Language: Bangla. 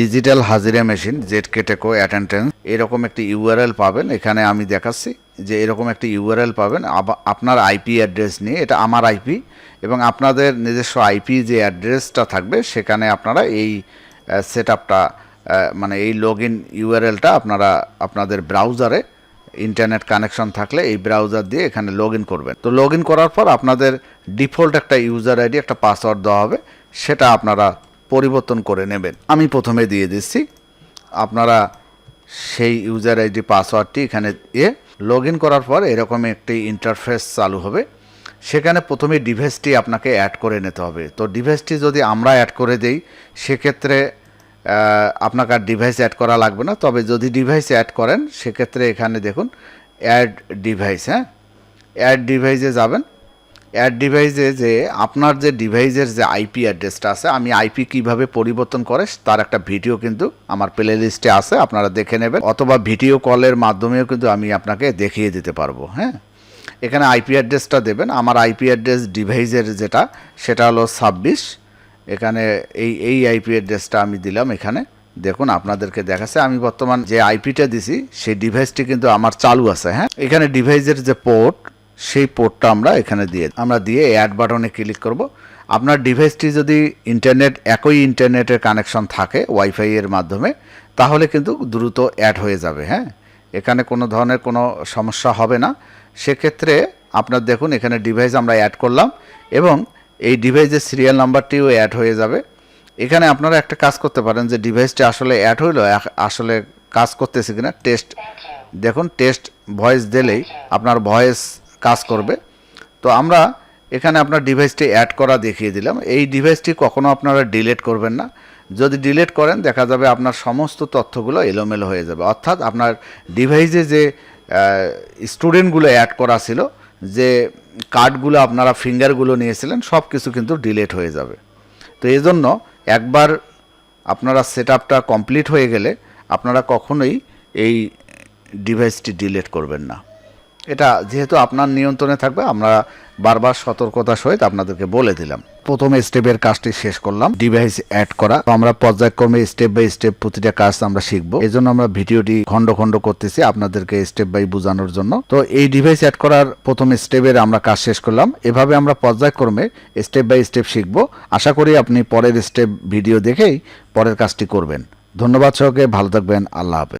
ডিজিটাল হাজিরা মেশিন জেট কেটেকো অ্যাটেন্ডেন্স এরকম একটি ইউআরএল পাবেন। এখানে আমি দেখাচ্ছি যে এরকম একটি ইউআরএল পাবেন। আপনার আইপি অ্যাড্রেস নিয়ে, এটা আমার আইপি এবং আপনাদের নিজস্ব আইপি যে অ্যাড্রেসটা থাকবে, সেখানে আপনারা এই সেট আপটা মানে এই লগ ইন ইউআরএলটা আপনারা, আপনাদের ব্রাউজারে ইন্টারনেট কানেকশন থাকলে এই ব্রাউজার দিয়ে এখানে লগ করবেন। তো লগ করার পর আপনাদের ডিফল্ট একটা ইউজার আইডি একটা পাসওয়ার্ড দেওয়া হবে। সেটা আপনারা পরিবর্তন করে নেবেন। আমি প্রথমে দিয়ে দিচ্ছি। আপনারা সেই ইউজার আইডি, পাসওয়ার্ডটি এখানে দিয়ে লগ করার পর এরকম একটি ইন্টারফেস চালু হবে। সেখানে প্রথমে ডিভাইসটি আপনাকে অ্যাড করে নিতে হবে। তো ডিভাইসটি যদি আমরা অ্যাড করে দেই, সেক্ষেত্রে আপনাকে আর ডিভাইস অ্যাড করা লাগবে না। তবে যদি ডিভাইস অ্যাড করেন, সেক্ষেত্রে এখানে দেখুন অ্যাড ডিভাইস হ্যাঁ? অ্যাড ডিভাইসে যাবেন। অ্যাড ডিভাইসে যে আপনার যে ডিভাইসের যে আইপি অ্যাড্রেসটা আছে, আমি আইপি কীভাবে পরিবর্তন করে, তার একটা ভিডিও কিন্তু আমার প্লে লিস্টে আছে, আপনারা দেখে নেবেন। অথবা ভিডিও কলের মাধ্যমেও কিন্তু আমি আপনাকে দেখিয়ে দিতে পারব হ্যাঁ? এখানে আইপি অ্যাড্রেসটা দেবেন। আমার আইপি অ্যাড্রেস ডিভাইসের যেটা, সেটা হলো ছাব্বিশ। এখানে এই এই আইপি অ্যাড্রেসটা আমি দিলাম এখানে। দেখুন, আপনাদেরকে দেখাচ্ছে। আমি বর্তমান যে আইপিটা দিছি, সেই ডিভাইসটি কিন্তু আমার চালু আছে হ্যাঁ? এখানে ডিভাইসের যে পোর্ট সেই পোর্টটা আমরা এখানে দিয়ে আমরা দিয়ে অ্যাড বাটনে ক্লিক করব। আপনার ডিভাইসটি যদি ইন্টারনেট একই ইন্টারনেটের কানেকশন থাকে ওয়াইফাই এর মাধ্যমে, তাহলে কিন্তু দ্রুত অ্যাড হয়ে যাবে হ্যাঁ? এখানে কোনো ধরনের কোনো সমস্যা হবে না। সেক্ষেত্রে আপনার দেখুন, এখানে ডিভাইস আমরা অ্যাড করলাম এবং এই ডিভাইসের সিরিয়াল নাম্বারটিও অ্যাড হয়ে যাবে। এখানে আপনারা একটা কাজ করতে পারেন যে ডিভাইসটি আসলে অ্যাড হইল আসলে কাজ করতেছে কিনা? টেস্ট দেখুন টেস্ট ভয়েস দিলেই আপনার ভয়েস কাজ করবে। তো আমরা এখানে আপনার ডিভাইসটি অ্যাড করা দেখিয়ে দিলাম। এই ডিভাইসটি কখনো আপনারা ডিলেট করবেন না। যদি ডিলেট করেন, দেখা যাবে আপনার সমস্ত তথ্যগুলো এলোমেলো হয়ে যাবে। অর্থাৎ আপনার ডিভাইসে যে স্টুডেন্টগুলো অ্যাড করা ছিল, যে কার্ডগুলো আপনারা ফিঙ্গারগুলো নিয়েছিলেন সব কিছু কিন্তু ডিলেট হয়ে যাবে। তো এই জন্য একবার আপনারা সেট আপটা কমপ্লিট হয়ে গেলে আপনারা কখনোই এই ডিভাইসটি ডিলেট করবেন না। এটা যেহেতু আপনার নিয়ন্ত্রণে থাকবে, আমরা বারবার সতর্কতার সহিত আপনাদেরকে বলে দিলাম। প্রথম স্টেপের কাজটি শেষ করলাম ডিভাইস অ্যাড করা। আমরা পর্যায়ক্রমে স্টেপ বাই স্টেপ প্রতিটা কাজ আমরা শিখব। এই জন্য আমরা ভিডিওটি খণ্ড খণ্ড করতেছি আপনাদেরকে স্টেপ বাই বোঝানোর জন্য। তো এই ডিভাইস অ্যাড করার প্রথম স্টেপের আমরা কাজ শেষ করলাম। এভাবে আমরা পর্যায়ক্রমে স্টেপ বাই স্টেপ শিখব। আশা করি আপনি পরের স্টেপ ভিডিও দেখেই পরের কাজটি করবেন। ধন্যবাদ সহকে ভালো থাকবেন, আল্লাহ হাফেজ।